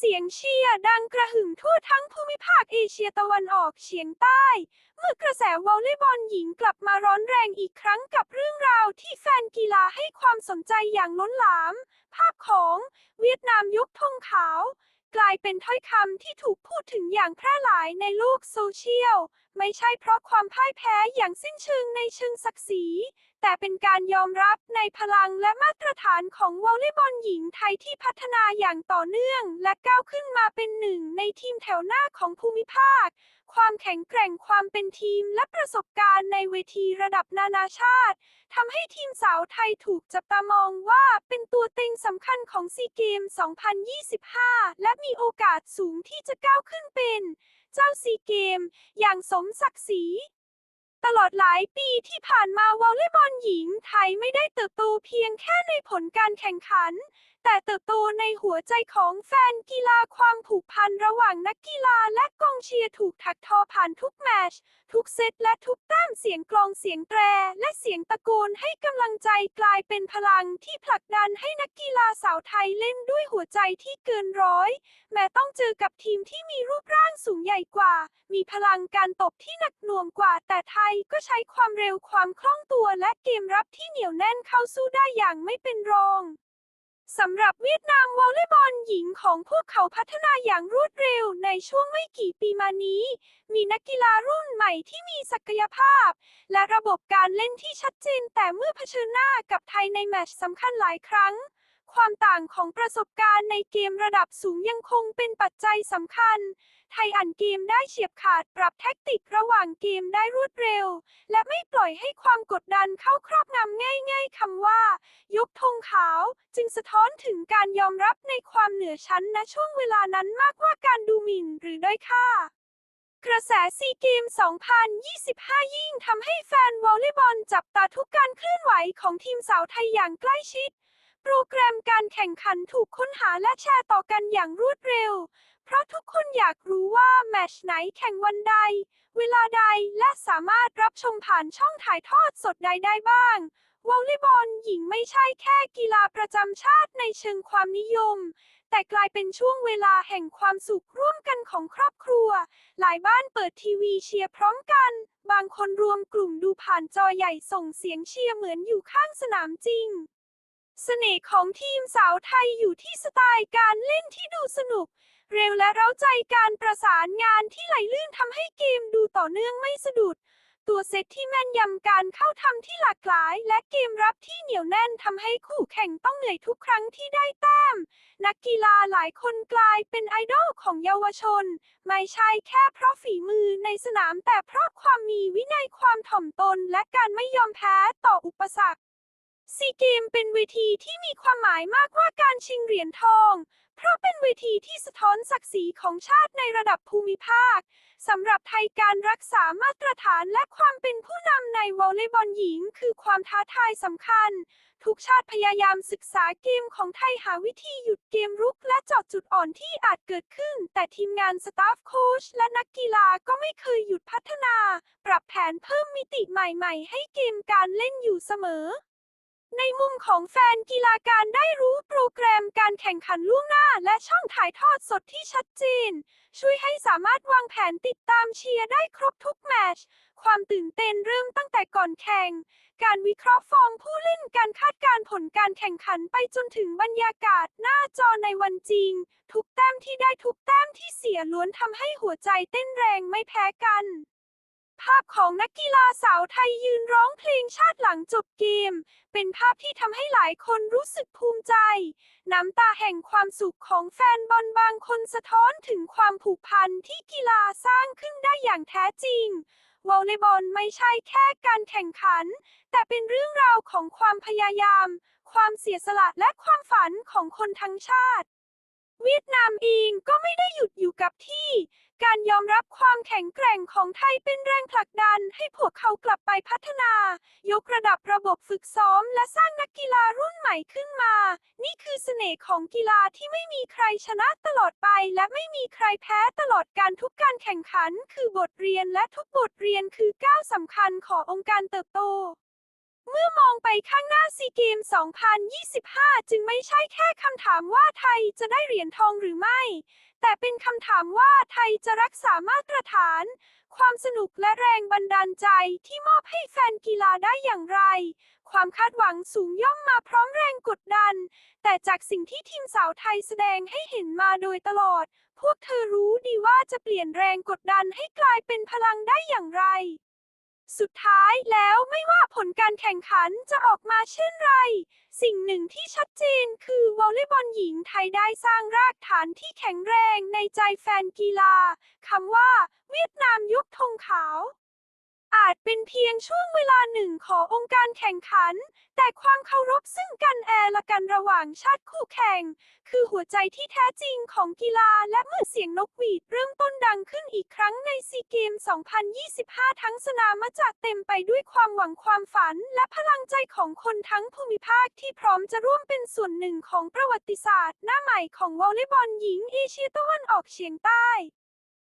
เสียงเชียร์ดังกระหึ่มทั่วทั้งภูมิภาคเอเชียตะวันออกเฉียงใต้ เมื่อกระแสวอลเลย์บอลหญิงกลับมาร้อนแรงอีกครั้งกับเรื่องราวที่แฟนกีฬาให้ความสนใจอย่างล้นหลาม ภาพของเวียดนามยกธงขาว กลายเป็นถ้อยคำที่ถูกพูดถึงอย่างแพร่หลายในโลกโซเชียล ไม่ใช่เพราะความพ่ายแพ้อย่างสิ้นเชิงในเชิงศักดิ์ศรี แต่เป็นการยอมรับในพลังและมาตรฐานของวอลเลย์บอลหญิงไทยที่พัฒนาอย่างต่อเนื่อง และก้าวขึ้นมาเป็นหนึ่งในทีมแถวหน้าของภูมิภาค ความแข็งแกร่งความเป็นทีมและประสบการณ์ในเวทีระดับนานาชาติทำให้ทีมสาวไทยถูกจับตามองว่าเป็นตัวเต็งสำคัญของซีเกม 2025 และมีโอกาสสูงที่จะก้าวขึ้นเป็น เจ้าซีเกม อย่างสมศักดิ์ศรีตลอดหลายปีที่ผ่านมาวอลเลย์บอลหญิงไทยไม่ได้เติบโตเพียงแค่ในผลการแข่งขัน แต่เติบโตในหัวใจของแฟนกีฬาความผูกพันระหว่างนักกีฬาและกองเชียร์ถูกถักทอผ่านทุกแมช ทุกเซตและทุกแต้มเสียงกลองเสียงแตร และเสียงตะโกนให้กำลังใจกลายเป็นพลังที่ผลักดันให้นักกีฬาสาวไทยเล่นด้วยหัวใจที่เกินร้อย แม้ต้องเจอกับทีมที่มีรูปร่างสูงใหญ่กว่า มีพลังการตบที่หนักหน่วงกว่า แต่ไทยก็ใช้ความเร็วความคล่องตัวและเกมรับที่เหนียวแน่นเข้าสู้ได้อย่างไม่เป็นรอง สำหรับเวียดนามวอลเลย์บอลหญิงของพวกเขาพัฒนาอย่างรวดเร็วในช่วงไม่กี่ปีมานี้ มีนักกีฬารุ่นใหม่ที่มีศักยภาพ และระบบการเล่นที่ชัดเจนแต่เมื่อเผชิญหน้ากับไทยในแมตช์สำคัญหลายครั้ง ความต่างของประสบการณ์ในเกมระดับสูงยังคงเป็นปัจจัยสำคัญ ไทยอ่านเกมได้เฉียบขาดปรับแท็กติกระหว่างเกมได้รวดเร็ว และไม่ปล่อยให้ความกดดันเข้าครอบงำง่ายๆคำว่า ยกธงขาว จึงสะท้อนถึงการยอมรับในความเหนือชั้นณช่วงเวลานั้นมากกว่าการดูหมิ่นหรือด้อยค่ากระแสซีเกม 2025 ยิ่งทำให้แฟนวอลเลย์บอลจับตาทุกการเคลื่อนไหวของทีมสาวไทยอย่างใกล้ชิด โปรแกรมการแข่งขันถูกค้นหาและแชร์ต่อกันอย่างรวดเร็ว เพราะทุกคนอยากรู้ว่าแมชไหนแข่งวันใด เวลาใดและสามารถรับชมผ่านช่องถ่ายทอดสดใดได้บ้างวอลเลย์บอลหญิงไม่ใช่แค่กีฬาประจำชาติในเชิงความนิยม แต่กลายเป็นช่วงเวลาแห่งความสุขร่วมกันของครอบครัว หลายบ้านเปิดทีวีเชียร์พร้อมกัน บางคนรวมกลุ่มดูผ่านจอใหญ่ส่งเสียงเชียร์เหมือนอยู่ข้างสนามจริง เสน่ห์ของทีมสาวไทยอยู่ที่สไตล์การเล่นที่ดูสนุก เร็วและเร้าใจการประสานงานที่ไหลลื่นทำให้เกมดูต่อเนื่องไม่สะดุด ตัวเซตที่แม่นยำการเข้าทำที่หลากหลาย และเกมรับที่เหนียวแน่นทำให้คู่แข่งต้องเหนื่อยทุกครั้งที่ได้แต้ม นักกีฬาหลายคนกลายเป็นไอดอลของเยาวชน ไม่ใช่แค่เพราะฝีมือในสนามแต่เพราะความมีวินัยความถ่อมตน และการไม่ยอมแพ้ต่ออุปสรรค ซีเกมเป็นเวทีที่มีความหมายมากกว่าการชิงเหรียญทอง เพราะเป็นเวทีที่สะท้อนศักดิ์ศรีของชาติในระดับภูมิภาค สำหรับไทยการรักษามาตรฐานและความเป็นผู้นำในวอลเลย์บอลหญิง คือความท้าทายสำคัญ ทุกชาติพยายามศึกษาเกมของไทยหาวิธีหยุดเกมรุกและเจาะจุดอ่อนที่อาจเกิดขึ้น แต่ทีมงานสตาฟโค้ชและนักกีฬาก็ไม่เคยหยุดพัฒนา ปรับแผนเพิ่มมิติใหม่ ๆ ให้เกมการเล่นอยู่เสมอ ในมุมของแฟนกีฬาการได้รู้โปรแกรมการแข่งขันล่วงหน้า และช่องถ่ายทอดสดที่ชัดเจน ช่วยให้สามารถวางแผนติดตามเชียร์ได้ครบทุกแมตช์ความตื่นเต้นเริ่มตั้งแต่ก่อนแข่ง การวิเคราะห์ฟอร์มผู้เล่นการคาดการผลการแข่งขันไปจนถึงบรรยากาศหน้าจอในวันจริง ทุกแต้มที่ได้ทุกแต้มที่เสียล้วนทำให้หัวใจเต้นแรงไม่แพ้กัน ภาพของนักกีฬาสาวไทยยืนร้องเพลงชาติหลังจบเกม เป็นภาพที่ทำให้หลายคนรู้สึกภูมิใจ น้ำตาแห่งความสุขของแฟนบอลบางคนสะท้อนถึงความผูกพันที่กีฬาสร้างขึ้นได้อย่างแท้จริงวอลเลย์บอลไม่ใช่แค่การแข่งขัน แต่เป็นเรื่องราวของความพยายาม ความเสียสละและความฝันของคนทั้งชาติ เวียดนามเองก็ไม่ได้หยุดอยู่กับที่ การยอมรับความแข็งแกร่งของไทยเป็นแรงผลักดันให้พวกเขากลับไปพัฒนา ยกระดับระบบฝึกซ้อมและสร้างนักกีฬารุ่นใหม่ขึ้นมา นี่คือเสน่ห์ของกีฬาที่ไม่มีใครชนะตลอดไป และไม่มีใครแพ้ตลอดการทุกการแข่งขัน คือบทเรียนและทุกบทเรียนคือก้าวสำคัญขององค์การเติบโต เมื่อมองไปข้างหน้าซีเกม 2025 จึงไม่ใช่แค่คำถามว่าไทยจะได้เหรียญทองหรือไม่ แต่เป็นคำถามว่าไทยจะรักษามาตรฐาน ความสนุกและแรงบันดาลใจที่มอบให้แฟนกีฬาได้อย่างไร ความคาดหวังสูงย่อมมาพร้อมแรงกดดัน แต่จากสิ่งที่ทีมสาวไทยแสดงให้เห็นมาโดยตลอด พวกเธอรู้ดีว่าจะเปลี่ยนแรงกดดันให้กลายเป็นพลังได้อย่างไร สุดท้ายแล้วไม่ว่าผลการแข่งขันจะออกมาเช่นไร สิ่งหนึ่งที่ชัดเจนคือวอลเลย์บอลหญิงไทยได้สร้างรากฐานที่แข็งแรงในใจแฟนกีฬาคำว่า เวียดนามยุคธงขาว อาจเป็นเพียงช่วงเวลาหนึ่งขององค์การแข่งขัน แต่ความเคารพซึ่งกันและละกันระหว่างชาติคู่แข่ง คือหัวใจที่แท้จริงของกีฬาและเมื่อเสียงนกหวีดเริ่มต้นดังขึ้นอีกครั้งในซีเกม 2025 ทั้งสนามจะเต็มไปด้วยความหวังความฝัน และพลังใจของคนทั้งภูมิภาคที่พร้อมจะร่วมเป็นส่วนหนึ่งของประวัติศาสตร์ หน้าใหม่ของวอลเลย์บอลหญิงเอเชียตะวันออกเฉียงใต้